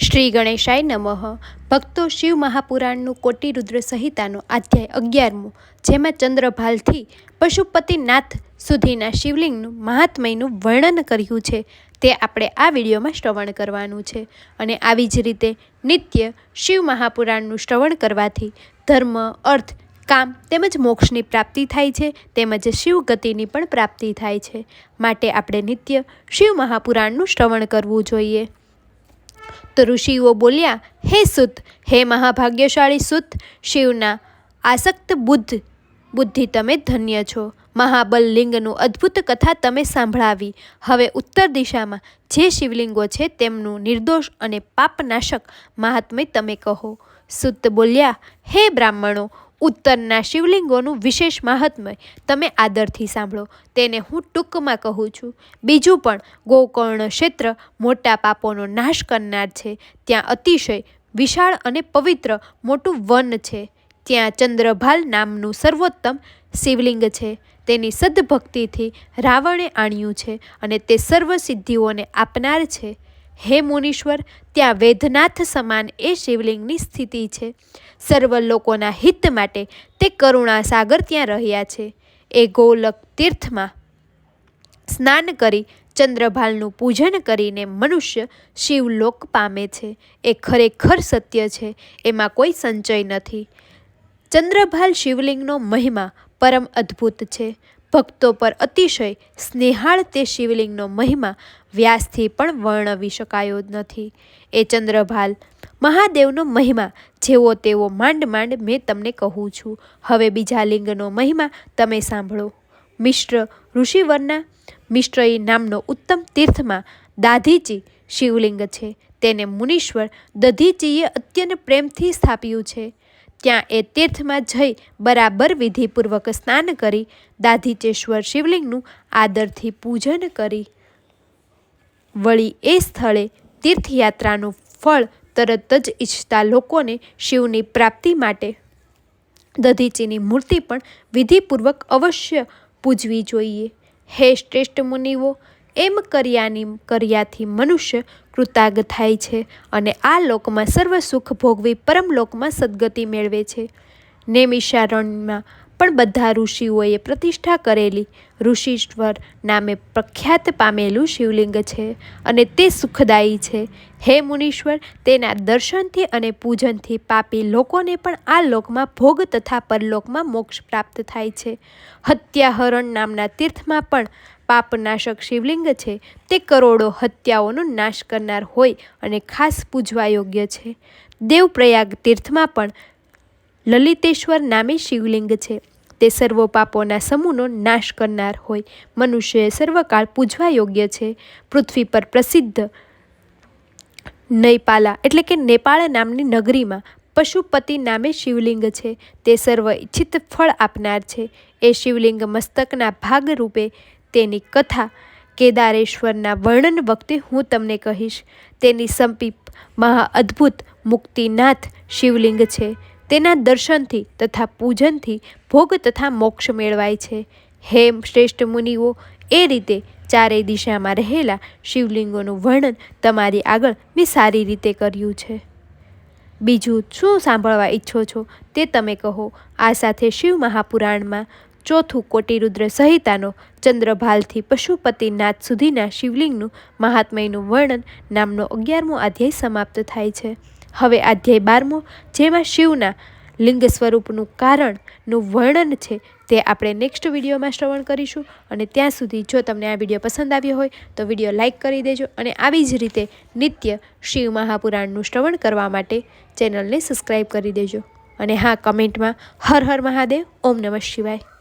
શ્રી ગણેશાય નમઃ. ભક્તો શિવ મહાપુરાણનું કોટી રુદ્ર સંહિતાનો અધ્યાય અગિયારમો, જેમાં ચંદ્રભાલથી પશુપતિનાથ સુધીના શિવલિંગનું મહાત્મયનું વર્ણન કર્યું છે. તે આપણે આ વિડીયોમાં શ્રવણ કરવાનું છે અને આવી જ રીતે નિત્ય શિવ મહાપુરાણનું શ્રવણ કરવાથી ધર્મ, અર્થ, કામ તેમજ મોક્ષની પ્રાપ્તિ થાય છે, તેમજ શિવ ગતિની પણ પ્રાપ્તિ થાય છે. માટે આપણે નિત્ય શિવ મહાપુરાણનું શ્રવણ કરવું જોઈએ. તો ઋષિઓ બોલ્યા, હે સુત, હે મહાભાગ્યશાળી સુત, શિવના આસક્ત બુદ્ધ, બુદ્ધિ તમે ધન્ય છો. મહાબલ લિંગનું અદ્ભુત કથા તમે સાંભળાવી. હવે ઉત્તર દિશામાં જે શિવલિંગો છે તેમનું નિર્દોષ અને પાપનાશક મહાત્મ્ય તમે કહો. સુત બોલ્યા, હે બ્રાહ્મણો ઉત્તરના શિવલિંગોનું વિશેષ મહાત્મય તમે આદરથી સાંભળો. તેને હું ટૂંકમાં કહું છું. બીજું પણ, ગોકર્ણ ક્ષેત્ર મોટા પાપોનો નાશ કરનાર છે. ત્યાં અતિશય વિશાળ અને પવિત્ર મોટું વન છે. ત્યાં ચંદ્રભાલ નામનું સર્વોત્તમ શિવલિંગ છે. તેની સદભક્તિથી રાવણે આણ્યું છે અને તે સર્વ સિદ્ધિઓને આપનાર છે. હે મુનીશ્વર, ત્યાં વેદનાથ સમાન એ શિવલિંગની સ્થિતિ છે. સર્વ લોકોના હિત માટે તે કરુણાસાગર ત્યાં રહ્યા છે. એ ગોલક તીર્થમાં સ્નાન કરી ચંદ્રભાલનું પૂજન કરીને મનુષ્ય શિવલોક પામે છે. એ ખરેખર સત્ય છે, એમાં કોઈ સંચય નથી. ચંદ્રભાલ શિવલિંગનો મહિમા પરમ અદ્ભુત છે. ભક્તો પર અતિશય સ્નેહાળ તે શિવલિંગનો મહિમા વ્યાસથી પણ વર્ણવી શકાયો નથી. એ ચંદ્રભાલ મહાદેવનો મહિમા, જેવો તેવો માંડ માંડ મેં તમને કહું છું. હવે બીજા લિંગનો મહિમા તમે સાંભળો. મિશ્ર ઋષિવરના મિશ્રઈ નામનો ઉત્તમ તીર્થમાં દાધીચી શિવલિંગ છે. તેને મુનીશ્વર દધીચીએ અત્યંત પ્રેમથી સ્થાપ્યું છે. ત્યાં એ તીર્થમાં જઈ બરાબર વિધિપૂર્વક સ્નાન કરી દાધીચેશ્વર શિવલિંગનું આદરથી પૂજન કરી. વળી એ સ્થળે તીર્થયાત્રાનું ફળ તરત જ ઈચ્છતા લોકોને શિવની પ્રાપ્તિ માટે દધીચીની મૂર્તિ પણ વિધિપૂર્વક અવશ્ય પૂજવી જોઈએ. હે શ્રેષ્ઠ મુનિઓ એમ કર્યાની કર્યાથી મનુષ્ય કૃતાગ થાય છે અને આ લોકમાં સર્વ સુખ ભોગવી પરમલોકમાં સદગતિ મેળવે છે. નેમિષારણ્યમાં પણ બધા ઋષિઓએ પ્રતિષ્ઠા કરેલી. ઋષિશ્વર નામે પ્રખ્યાત પામેલું શિવલિંગ છે અને તે સુખદાયી છે. હે મુનીશ્વર, તેના દર્શનથી અને પૂજનથી પાપી લોકોને પણ આ લોકમાં ભોગ તથા પરલોકમાં મોક્ષ પ્રાપ્ત થાય છે. હત્યાહરણ નામના તીર્થમાં પણ પાપનાશક શિવલિંગ છે. તે કરોડો હત્યાઓનો નાશ કરનાર હોય અને ખાસ પૂજવા યોગ્ય છે. દેવપ્રયાગ તીર્થમાં પણ લલિતેશ્વર નામે શિવલિંગ છે. તે સર્વ પાપોના સમૂહનો નાશ કરનાર હોય. મનુષ્યએ સર્વકાળ પૂજવા યોગ્ય છે. પૃથ્વી પર પ્રસિદ્ધ નૈપાલા એટલે કે નેપાળ નામની નગરીમાં પશુપતિ નામે શિવલિંગ છે. તે સર્વ ઈચ્છિત ફળ આપનાર છે. એ શિવલિંગ મસ્તકના ભાગરૂપે તેની કથા કેદારેશ્વરના વર્ણન વખતે હું તમને કહીશ. તેની સંપીપ મહા અદ્ભુત મુક્તિનાથ શિવલિંગ છે. તેના દર્શનથી તથા પૂજનથી ભોગ તથા મોક્ષ મેળવાય છે. હે શ્રેષ્ઠ મુનિઓ, એ રીતે ચારેય દિશામાં રહેલા શિવલિંગોનું વર્ણન તમારી આગળ મેં સારી રીતે કર્યું છે. બીજું શું સાંભળવા ઈચ્છો છો તે તમે કહો. આ સાથે શિવ મહાપુરાણમાં ચોથું કોટિરુદ્ર સહિતાનો ચંદ્રભાલથી પશુપતિનાથ સુધીના શિવલિંગનું મહાત્મયનું વર્ણન નામનો અગિયારમો અધ્યાય સમાપ્ત થાય છે. હવે અધ્યાય બારમો, જેમાં શિવના લિંગ સ્વરૂપનું કારણનું વર્ણન છે, તે આપણે નેક્સ્ટ વિડીયોમાં શ્રવણ કરીશું. અને ત્યાં સુધી જો તમને આ વીડિયો પસંદ આવ્યો હોય, તો વીડિયો લાઇક કરી દેજો અને આવી જ રીતે નિત્ય શિવ મહાપુરાણનું શ્રવણ કરવા માટે ચેનલને સબસ્ક્રાઈબ કરી દેજો. અને હા, કમેન્ટમાં હર હર મહાદેવ, ઓમ નમઃ શિવાય.